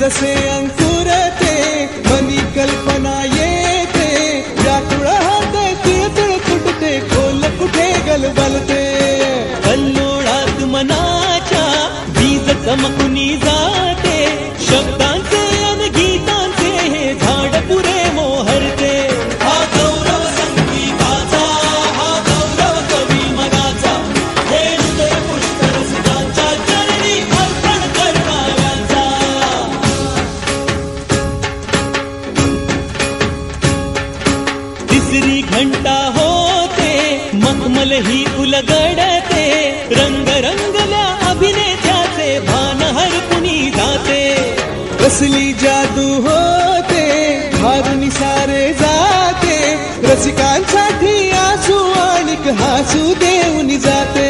जसे अंकुरते मनी कल्पना येते व्याकुळ होते तिळतिळ फुटते खोल कुठे गलबलते कल्लोळात मनाच्या बीज चमकुनी जाते शब्दांचे तिसरी घंटा होते मखमल ही उलगडते रंग रंगल्या अभिनेत्याचे भान हरपुनी जाते. कसली जादू होते हारून सारे जाते रसिकांसाठी आसू आणि हासू देऊन जाते.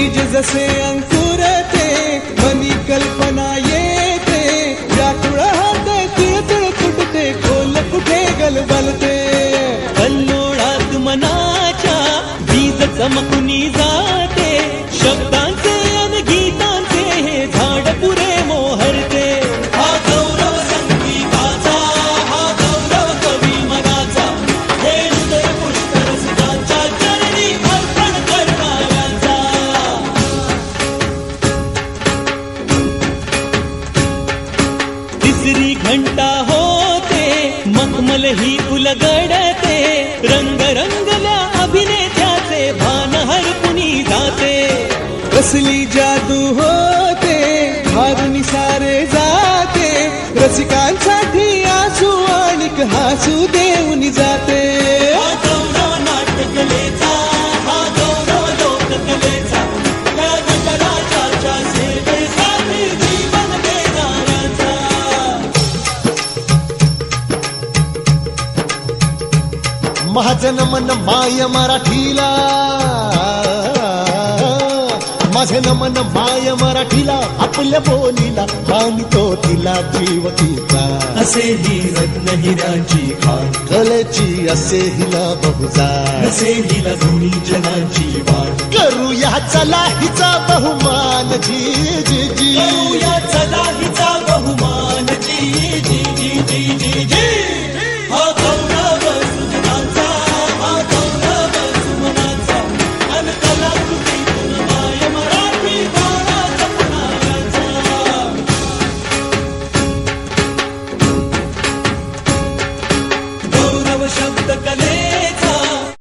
बीज जसे अंकुरते मनी कल्पना येते. व्याकुळ होते तिळतुळ फुटते खोल कुठे गलबलते. कल्लोळात मनाच्या बीज चमकू रंगल्या अभिनेत्याचे भान हरपुनी जाते। कसली जादू होते हारून सारे जाते। रसिकांसाठी आसू आणि हसू महाजन मन माय मराठीला. माझे नमन माय मराठीला आपल्या बोलीला मानितो तिला जीव तिचा असे ही रत्न हिराची खाण कलेची असे हिला बहुजा. असे हिला दोन्ही जनाची वाण करूया चला हिचा बहुमान. जी जी जी. करूया